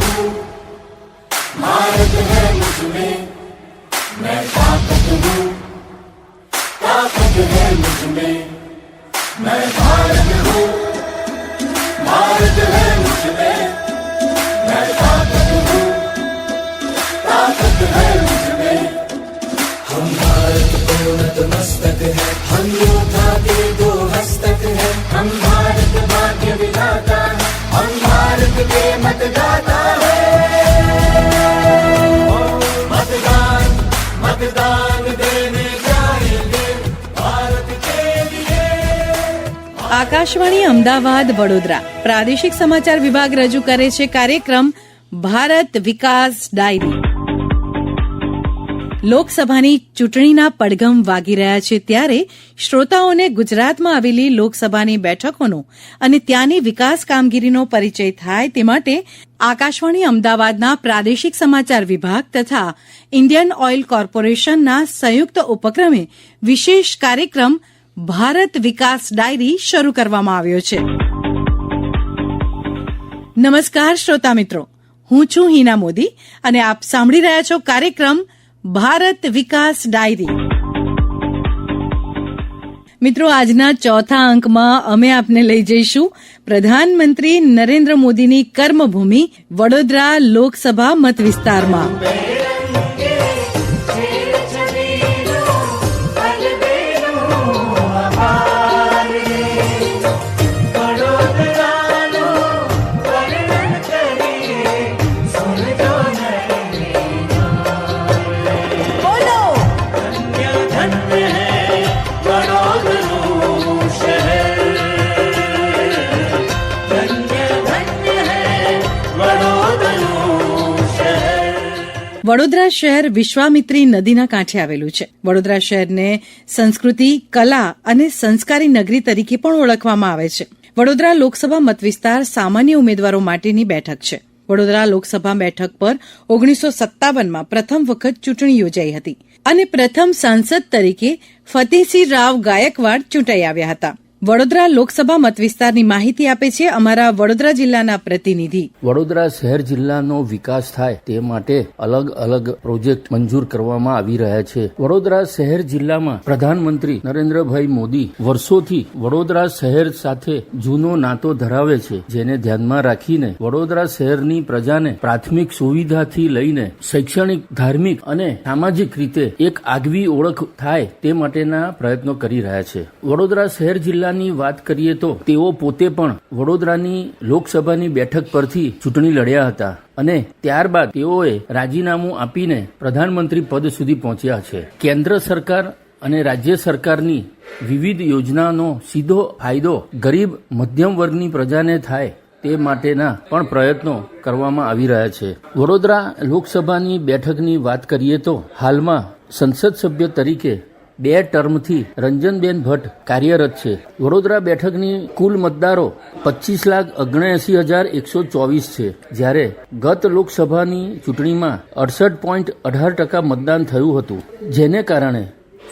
हूँ भारत है मुझमें मैं ताकत हूँ ताकत है मुझमें मैं भारत हूँ भारत है मुझमें मैं ताकत हूँ ताकत है मुझमें हम भारत को नतमस्तक है। हम योद्धा के આકાશવાણી અમદાવાદ, વડોદરા. પ્રાદેશિક સમાચાર વિભાગ રજૂ કરે છે કાર્યક્રમ ભારત વિકાસ ડાયરી. લોકસભાની ચૂંટણીના પડઘમ વાગી રહ્યા છે ત્યારે શ્રોતાઓને ગુજરાતમાં આવેલી લોકસભાની બેઠકોનો અને ત્યાંની વિકાસ કામગીરીનો પરિચય થાય તે માટે આકાશવાણી અમદાવાદના પ્રાદેશિક સમાચાર વિભાગ તથા ઇન્ડિયન ઓઇલ કોર્પોરેશનના સંયુક્ત ઉપક્રમે વિશેષ કાર્યક્રમ ભારત વિકાસ ડાયરી શરૂ કરવામાં આવ્યો છે. નમસ્કાર શ્રોતા મિત્રો. હું છું હિના મોદી અને આપ સાંભળી રહ્યા છો કાર્યક્રમ ભારત વિકાસ ડાયરી. મિત્રો, આજના ચોથા અંકમાં અમે આપને લઈ જઈશું પ્રધાનમંત્રી નરેન્દ્ર મોદીની કર્મભૂમિ વડોદરા લોકસભા મત વિસ્તારમાં વડોદરા શહેર વિશ્વામિત્રી નદીના કાંઠે આવેલું છે. વડોદરા શહેરને સંસ્કૃતિ, કલા અને સંસ્કારી નગરી તરીકે પણ ઓળખવામાં આવે છે. વડોદરા લોકસભા મતવિસ્તાર સામાન્ય ઉમેદવારો માટેની બેઠક છે. વડોદરા લોકસભા બેઠક પર ઓગણીસો સત્તાવનમાં પ્રથમ વખત ચૂંટણી યોજાઈ હતી અને પ્રથમ સાંસદ તરીકે ફતેહસિંહ રાવ ગાયકવાડ ચૂંટાઈ આવ્યા હતા. વડોદરા લોકસભા મતવિસ્તારની માહિતી આપે છે અમારા વડોદરા જિલ્લાના પ્રતિનિધિ. વડોદરા શહેર જિલ્લાનો વિકાસ થાય તે માટે અલગ અલગ પ્રોજેક્ટ મંજૂર કરવામાં આવી રહ્યા છે. વડોદરા શહેર જિલ્લામાં પ્રધાનમંત્રી નરેન્દ્રભાઈ મોદી વર્ષોથી વડોદરા શહેર સાથે જૂનો નાતો ધરાવે છે, જેને ધ્યાનમાં રાખીને વડોદરા શહેરની પ્રજાને પ્રાથમિક સુવિધાથી લઈને શૈક્ષણિક, ધાર્મિક અને સામાજિક રીતે એક આગવી ઓળખ થાય તે માટેના પ્રયત્નો કરી રહ્યા છે. વડોદરા શહેર જિલ્લાની વાત કરીએ તો તેઓ પોતે પણ વડોદરાની લોકસભાની બેઠક પરથી ચૂંટણી લડ્યા હતા અને ત્યારબાદ તેઓએ રાજીનામું આપીને પ્રધાનમંત્રી પદ સુધી પહોંચ્યા છે. કેન્દ્ર સરકાર અને રાજ્ય સરકારની વિવિધ યોજનાનો સીધો ફાયદો ગરીબ મધ્યમ વર્ગની પ્રજાને થાય તે માટેના પણ પ્રયત્નો કરવામાં આવી રહ્યા છે. વડોદરા લોકસભાની બેઠકની વાત કરીએ તો હાલમાં સંસદ સભ્ય તરીકે બે ટર્મથી રંજનબેન ભટ્ટ કાર્યરત છે. વડોદરા બેઠકની કુલ મતદારો પચીસ લાખ ઓગણએસી હજાર એકસો ચોવીસ છે. જ્યારે ગત લોકસભાની ચૂંટણીમાં અડસઠ પોઈન્ટ અઢાર ટકા મતદાન થયું હતું. જેને કારણે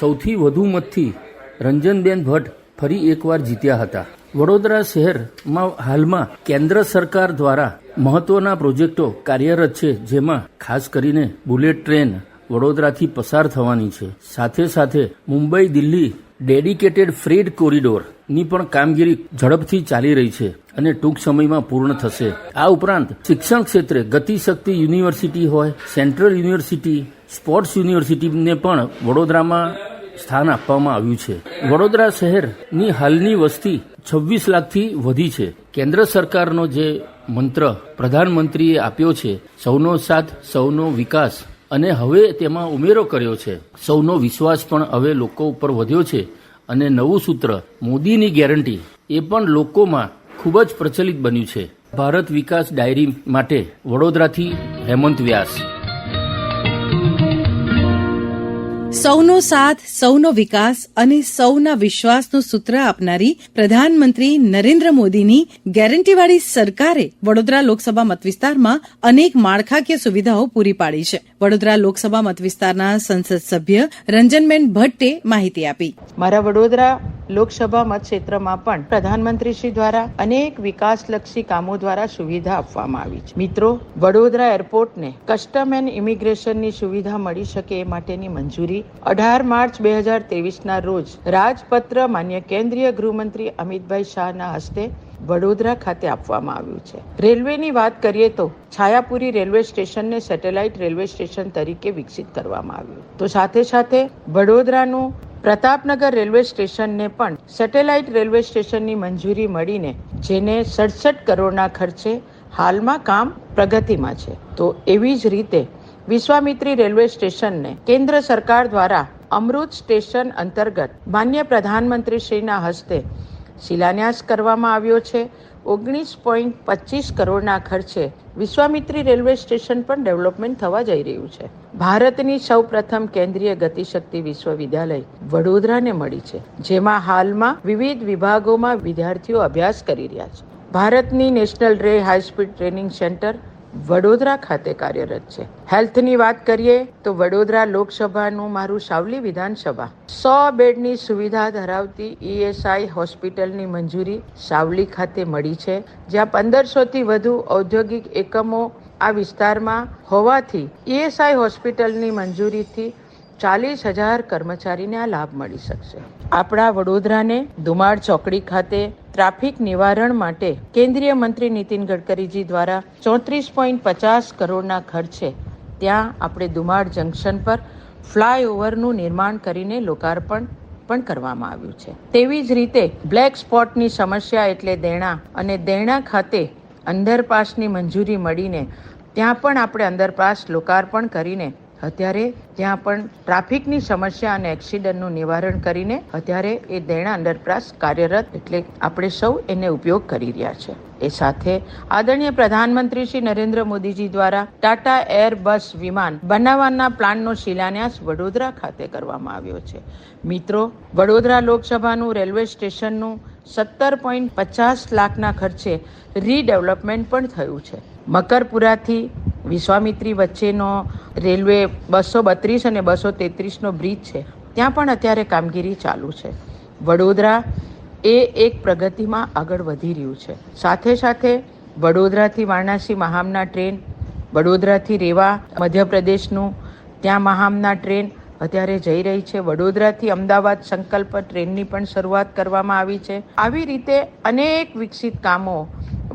સૌથી વધુ મતથી રંજનબેન ભટ્ટ ફરી એકવાર જીત્યા હતા. વડોદરા શહેરમાં હાલમાં કેન્દ્ર સરકાર દ્વારા મહત્વના પ્રોજેક્ટો કાર્યરત છે, જેમાં ખાસ કરીને બુલેટ ટ્રેન વડોદરાથી પસાર થવાની છે. સાથે સાથે મુંબઈ, દિલ્હી ડેડિકેટેડ ફ્રેડ કોરિડોરની પણ કામગીરી ઝડપથી ચાલી રહી છે અને ટૂંક સમયમાં પૂર્ણ થશે. આ ઉપરાંત શિક્ષણ ક્ષેત્રે ગતિશક્તિ યુનિવર્સિટી હોય, સેન્ટ્રલ યુનિવર્સિટી, સ્પોર્ટ્સ યુનિવર્સિટીને પણ વડોદરામાં સ્થાન આપવામાં આવ્યું છે. વડોદરા શહેરની હાલની વસ્તી છવ્વીસ લાખથી વધી છે. કેન્દ્ર સરકારનો જે મંત્ર પ્રધાનમંત્રીએ આપ્યો છે, સૌનો સાથ, સૌનો વિકાસ. અને હવે તેમાં ઉમેરો કર્યો છે. સૌનો વિશ્વાસ પણ હવે લોકો ઉપર વધ્યો છે અને નવું સૂત્ર, મોદીની ગેરંટી, એ પણ લોકોમાં ખૂબ જ પ્રચલિત બન્યું છે. ભારત વિકાસ ડાયરી માટે વડોદરાથી હેમંત વ્યાસ. સૌનો સાથ, સૌનો વિકાસ અને સૌના વિશ્વાસનું સૂત્ર આપનારી પ્રધાનમંત્રી નરેન્દ્ર મોદીની ગેરંટીવાળી સરકારે વડોદરા લોકસભા મતવિસ્તારમાં અનેક માળખાકીય સુવિધાઓ પૂરી પાડી છે. વડોદરા લોકસભા મતવિસ્તારના સંસદ સભ્ય રંજનબેન ભટ્ટે માહિતી આપી. મારા વડોદરા લોકસભા મતક્ષેત્રમાં પણ પ્રધાનમંત્રી શ્રી દ્વારા અનેક વિકાસલક્ષી કામો દ્વારા સુવિધા આપવામાં આવી છે. મિત્રો, વડોદરા એરપોર્ટને કસ્ટમ એન્ડ ઇમિગ્રેશનની સુવિધા મળી શકે એ માટેની મંજૂરી અઢાર માર્ચ બે હજાર ત્રેવીસના રોજ રાજપત્ર માન્ય કેન્દ્રીય ગૃહમંત્રી અમિતભાઈ શાહના હસ્તે વડોદરા ખાતે આપવામાં આવ્યું છે. રેલવેની વાત કરીએ તો છાયાપુરી રેલવે સ્ટેશનને સેટેલાઇટ રેલવે સ્ટેશન તરીકે વિકસિત કરવામાં આવ્યું. તો સાથે સાથે વડોદરાનું પ્રતાપનગર રેલવે સ્ટેશનને પણ સેટેલાઇટ રેલવે સ્ટેશનની મંજૂરી મળીને જેને સડસઠ કરોડના ખર્ચે હાલમાં કામ પ્રગતિમાં છે. તો એવી જ રીતે વિશ્વામિત્રી રેલવે સ્ટેશનને કેન્દ્ર સરકાર દ્વારા અમૃત સ્ટેશન અંતર્ગત માન્ય પ્રધાનમંત્રી શ્રીના હસ્તે શિલાન્યાસ કરવામાં આવ્યો છે. ઓગણીસ પોઈન્ટ પચીસ કરોડના ખર્ચે વિશ્વામિત્રી રેલવે સ્ટેશન પણ ડેવલપમેન્ટ થવા જઈ રહ્યું છે. ભારતની સૌ પ્રથમ કેન્દ્રીય ગતિશક્તિ વિશ્વવિદ્યાલય વડોદરાને મળી છે, જેમાં હાલમાં વિવિધ વિભાગોમાં વિદ્યાર્થીઓ અભ્યાસ કરી રહ્યા છે. ભારતની નેશનલ રે હાઈસ્પીડ ટ્રેનિંગ સેન્ટર વડોદરા ખાતે કાર્યરત છે. હેલ્થની વાત કરીએ તો વડોદરા લોકસભાનું મારું સાવલી વિધાનસભા. સો બેડની સુવિધા ધરાવતી ઈએસઆઈ હોસ્પિટલની મંજૂરી સાવલી ખાતે મળી છે. જ્યાં પંદરસોથી વધુ ઔદ્યોગિક એકમો આ વિસ્તારમાં હોવાથી ઈએસઆઈ હોસ્પિટલની મંજૂરીથી ચાલીસ હજાર કર્મચારીને આ લાભ મળી શકશે. આપણા વડોદરાને ધુમાડ ચોકડી ખાતે ટ્રાફિક નિવારણ માટે કેન્દ્રીય મંત્રી નીતિન ગડકરીજી દ્વારા ચોત્રીસ પોઈન્ટ પચાસ કરોડના ખર્ચે ત્યાં આપણે ધુમાડ જંકશન પર ફ્લાયઓવરનું નિર્માણ કરીને લોકાર્પણ પણ કરવામાં આવ્યું છે. તેવી જ રીતે બ્લેક સ્પોટની સમસ્યા એટલે દેણા અને દેણા ખાતે અંડરપાસની મંજૂરી મળીને ત્યાં પણ આપણે અંડરપાસ લોકાર્પણ કરીને અત્યારે ત્યાં પણ ટ્રાફિકની સમસ્યા અને એક્સિડન્ટનું નિવારણ કરીને અત્યારે એ દેણા અંડરપાસ કાર્યરત એટલે આપણે સૌ એને ઉપયોગ કરી રહ્યા છે. એ સાથે આદરણીય પ્રધાનમંત્રી શ્રી નરેન્દ્ર મોદીજી દ્વારા ટાટા એર બસ વિમાન બનાવવાના પ્લાનનો શિલાન્યાસ વડોદરા ખાતે કરવામાં આવ્યો છે. મિત્રો, વડોદરા લોકસભાનું રેલવે સ્ટેશનનું સત્તર પોઈન્ટ પચાસ લાખના ખર્ચે રીડેવલપમેન્ટ પણ થયું છે. મકરપુરાથી વિશ્વામિત્રી વચ્ચેનો રેલવે બસો બત્રીસ અને બસો તેત્રીસનો બ્રિજ છે. ત્યાં પણ અત્યારે કામગીરી ચાલુ છે. વડોદરા એ એક પ્રગતિમાં આગળ વધી રહ્યું છે. સાથે સાથે વડોદરાથી વારાણસી મહામના ટ્રેન, વડોદરાથી રેવા મધ્યપ્રદેશનું ત્યાં મહામના ટ્રેન અત્યારે જઈ રહી છે. વડોદરાથી અમદાવાદ સંકલ્પ ટ્રેનની પણ શરૂઆત કરવામાં આવી છે. આવી રીતે અનેક વિકસિત કામો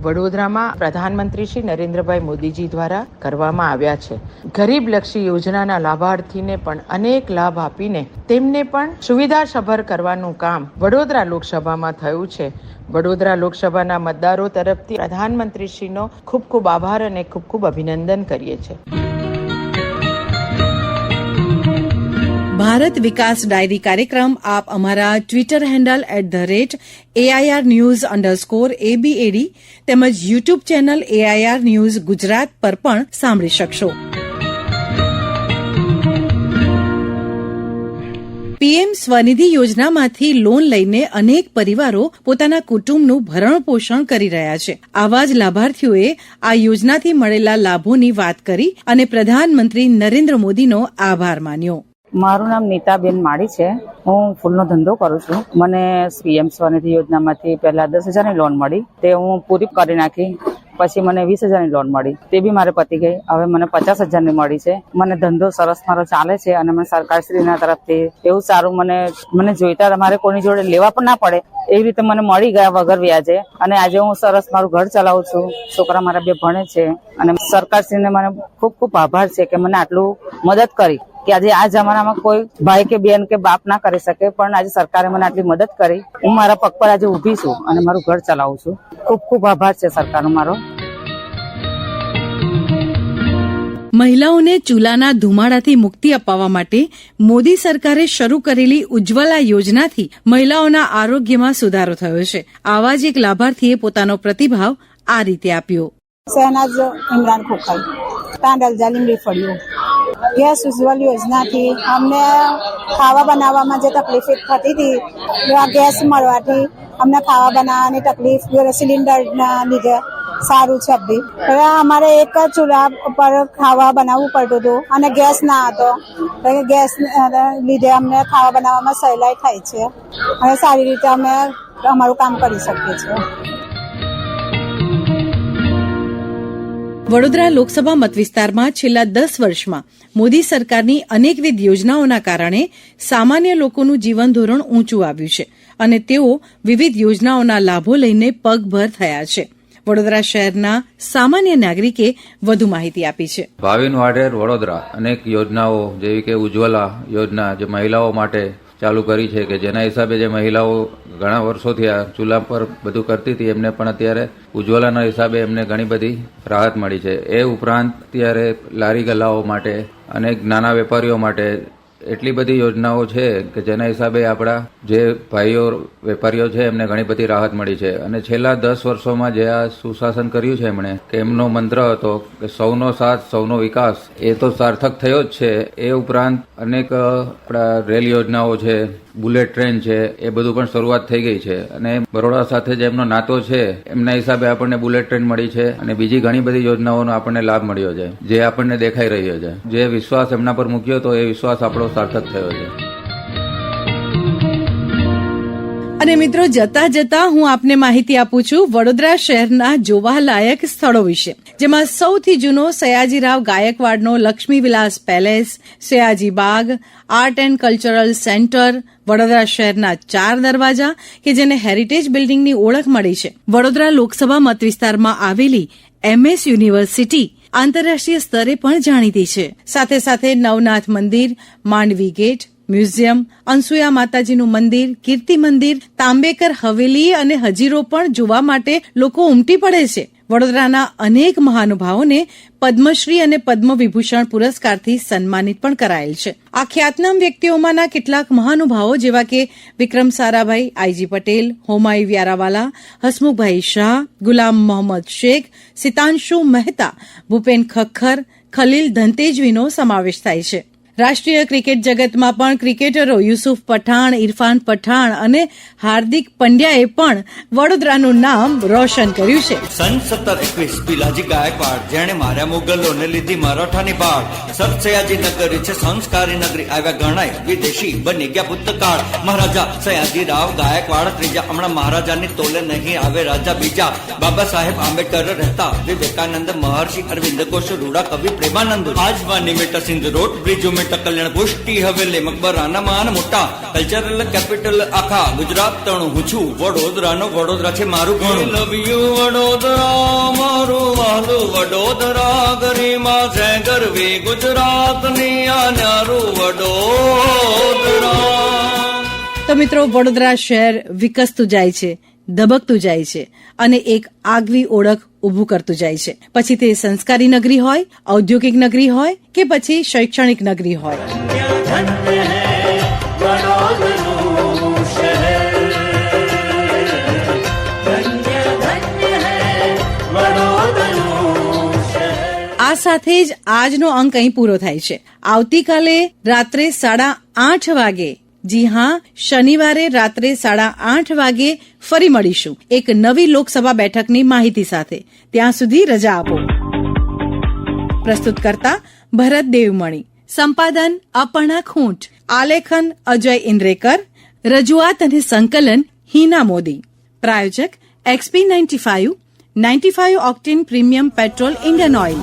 વડોદરામાં પ્રધાનમંત્રી શ્રી નરેન્દ્રભાઈ મોદીજી દ્વારા કરવામાં આવ્યા છે. ગરીબ લક્ષી યોજનાના લાભાર્થીને પણ અનેક લાભ આપીને તેમને પણ સુવિધાસભર કરવાનું કામ વડોદરા લોકસભામાં થયું છે. વડોદરા લોકસભાના મતદારો તરફથી પ્રધાનમંત્રીશ્રીનો ખૂબ ખૂબ આભાર અને ખૂબ ખૂબ અભિનંદન કરીએ છીએ. ભારત વિકાસ ડાયરી કાર્યક્રમ આપ અમારા Twitter handle at the rate AIR news underscore ABAD તેમજ YouTube channel AIR news Gujarat પર પણ સાંભળી શકશો. પીએમ સ્વનિધિ યોજનામાંથી લોન લઈને અનેક પરિવારો પોતાના કુટુંબનું ભરણ પોષણ કરી રહ્યા છે. આવા જ લાભાર્થીઓએ આ યોજનાથી મળેલા લાભોની વાત કરી અને પ્રધાનમંત્રી નરેન્દ્ર મોદીનો આભાર માન્યો. મારું નામ નીતાબેન માળી છે. હું ફૂલનો ધંધો કરું છું. મને પીએમ સ્વનિધિ યોજનામાંથી પહેલા દસ હજારની લોન મળી. તે હું પૂરી કરી નાખી. પછી મને વીસ હજારની લોન મળી. તે બી મારે પતી ગઈ. હવે મને પચાસ હજારની મળી છે. મને ધંધો સરસ મારો ચાલે છે અને મને સરકારશ્રીના તરફથી એવું સારું મને મને જોઈતા મારે કોની જોડે લેવા પણ ના પડે. એવી રીતે મને મળી ગયા વગર વ્યાજે. અને આજે હું સરસ મારું ઘર ચલાવું છું. છોકરા મારા બે ભણે છે. અને સરકારશ્રીને મને ખૂબ ખૂબ આભાર છે કે મને આટલું મદદ કરી. કે આજે આ જમાનામાં કોઈ ભાઈ કે બેન કે બાપ ના કરી શકે પણ આજે સરકારે મને આટલી મદદ કરી. હું મારા પગ પર આજે ઊભી છું અને મારું ઘર ચલાવું છું. ખૂબ ખૂબ આભાર છે સરકારનો મારો. મહિલાઓને ચૂલાના ધુમાડાથી મુક્તિ અપાવવા માટે મોદી સરકારે શરૂ કરેલી ઉજ્જવલા યોજનાથી મહિલાઓના આરોગ્યમાં સુધારો થયો છે. આવા જ એક લાભાર્થીએ પોતાનો પ્રતિભાવ આ રીતે આપ્યો. સહેનાજ ઇમરાન ખોખર તાંડલ લીમડી ફળિયું. ગેસ ઉજ્જવલ યોજનાથી અમને ખાવા બનાવવામાં જે તકલીફ થતી હતી ગેસ મળવાથી અમને ખાવા બનાવવાની તકલીફ સિલિન્ડરના લીધે સારું છે બી હવે અમારે એક જ ચૂલા પર ખાવા બનાવવું પડતું હતું અને ગેસ ના હતો. ગેસ લીધે અમને ખાવા બનાવવામાં સહેલાઈ થાય છે. અને સારી રીતે અમે અમારું કામ કરી શકીએ છીએ. વડોદરા લોકસભા મતવિસ્તારમાં છેલ્લા દસ વર્ષમાં મોદી સરકારની અનેકવિધ યોજનાઓના કારણે સામાન્ય લોકોનું જીવન ધોરણ ઊંચું આવ્યું છે અને તેઓ વિવિધ યોજનાઓના લાભો લઈને પગભર થયા છે. વડોદરા શહેરના સામાન્ય નાગરિકે વધુ માહિતી આપી છે. ભાવિન વાઢેર વડોદરા અનેક યોજનાઓ, જેવી કે ઉજ્જવલા યોજના, જે મહિલાઓ માટે ચાલુ કરી છે કે જેના હિસાબે જે મહિલાઓ ઘણા વર્ષોથી આ ચૂલા પર બધું કરતી હતી, એમને પણ અત્યારે ઉજ્જવલાના હિસાબે એમને ઘણી બધી રાહત મળી છે. એ ઉપરાંત અત્યારે લારી ગલ્લાઓ માટે અનેક નાના વેપારીઓ માટે એટલી બધી યોજનાઓ છે કે જેના હિસાબે આપણા જે ભાઈઓ વેપારીઓ છે, એમને ઘણી બધી રાહત મળી છે. અને છેલ્લા દસ વર્ષોમાં જે આ સુશાસન કર્યું છે એમણે, કે એમનો મંત્ર હતો કે સૌનો સાથ, સૌનો વિકાસ, એ તો સાર્થક થયો જ છે. એ ઉપરાંત અનેક આપણા રેલ યોજનાઓ છે બુલેટ ટ્રેન છે, એ બધું પણ શરૂઆત થઈ ગઈ છે. અને બરોડા સાથે જે એમનો નાતો છે, એમના હિસાબે આપણને બુલેટ ટ્રેન મળી છે અને બીજી ઘણી બધી યોજનાઓનો આપણને લાભ મળ્યો છે, જે આપણને દેખાઈ રહ્યો છે. જે વિશ્વાસ એમના પર મૂક્યો હતો એ વિશ્વાસ આપણો સાર્થક થયો છે. અને મિત્રો, જતા જતા હું આપને માહિતી આપું છું વડોદરા શહેરના જોવાલાયક સ્થળો વિશે, જેમાં સૌથી જૂનો Sayajirao ગાયકવાડનો Lakshmi Vilas palace Sayaji Baug art and cultural centre, Vadodara શહેરના ચાર દરવાજા કે જેને હેરિટેજ બિલ્ડિંગની ઓળખ મળી છે. વડોદરા લોકસભા મતવિસ્તારમાં આવેલી એમએસ યુનિવર્સિટી આંતરરાષ્ટ્રીય સ્તરે પણ જાણીતી છે. સાથે સાથે નવનાથ મંદિર, માંડવી ગેટ મ્યુઝિયમ, અનસુયા માતાજીનું મંદિર, કીર્તિ મંદિર, તાંબેકર હવેલી અને હજીરો પણ જોવા માટે લોકો ઉમટી પડે છે. વડોદરાના અનેક મહાનુભાવોને પદ્મશ્રી અને પદ્મ વિભૂષણ પુરસ્કારથી સન્માનિત પણ કરાયેલ છે. આ ખ્યાતનામ વ્યક્તિઓમાંના કેટલાક મહાનુભાવો જેવા કે વિક્રમ સારાભાઈ આઈજી પટેલ, હોમાઈ વ્યારાવાલા, હસમુખભાઈ શાહ, ગુલામ મોહમ્મદ શેખ, સિતાંશુ મહેતા, ભૂપેન ખખર ખલીલ ધંતેજવીનો સમાવેશ થાય છે. રાષ્ટ્રીય ક્રિકેટ જગતમાં પણ ક્રિકેટરો યુસુફ પઠાણ, ઇરફાન પઠાણ અને હાર્દિક પંડ્યાએ પણ વડોદરાનું નામ રોશન કર્યું છે. સન સત્તર એકવીસ પિલાજી ગાયકવાડ, જેણે માર્યા મુગલોને લીધી મરાઠાની બાળ સતસયાજી નગરી છે, સંસ્કારી નગરી, આવ્યા ગણાય વિદેશી બની ગયા ભૂતકાળ મહારાજા સયાજી રાવ ગાયકવાડ, ત્રીજા હમણાં મહારાજાની તોલે નહીં આવે રાજા બીજા. બાબા સાહેબ આંબેડકર રહેતા વિવેકાનંદ મહર્ષિ અરવિંદ ઘોષ રૂડા કવિ પ્રેમાનંદ. આજવા નિમિત્ત સિંધ રોડ બ્રિજ ઉમેટ કલ્યાણ પુષ્ટિ હવેલી મકબરાના માન મોટા. કલ્ચરલ કેપિટલ આખા ગુજરાત તણું. હું છું વડોદરાનો વડોદરા છે મારું ઘણું. લવ યુ વડોદરા મારું વાલું વડોદરા ગરિમા છે ગરવી ગુજરાતની આ ન્યારું વડોદરા. તો મિત્રો વડોદરા શહેર વિકસતું જાય છે. ધબકતું જાય છે અને એક આગવી ઓળખ ઊભું કરતું જાય છે. પછી તે સંસ્કારી નગરી હોય, ઔદ્યોગિક નગરી હોય કે પછી શૈક્ષણિક નગરી હોય. આ સાથે જ આજનો અંક અહીં પૂરો થાય છે. આવતીકાલે રાત્રે સાડા આઠ વાગે જી હા, શનિવારે રાત્રે સાડા આઠ વાગે ફરી મળીશું. એક નવી લોકસભા બેઠકની માહિતી સાથે. ત્યાં સુધી રજા આપો. પ્રસ્તુત કરતા ભરત દેવમણી. સંપાદન અપર્ણા ખૂંટ. આલેખન અજય ઇન્દ્રેકર. રજૂઆત અને સંકલન Hina Modi. પ્રાયોજક XP ninety five ninety five octane premium petrol Indian Oil.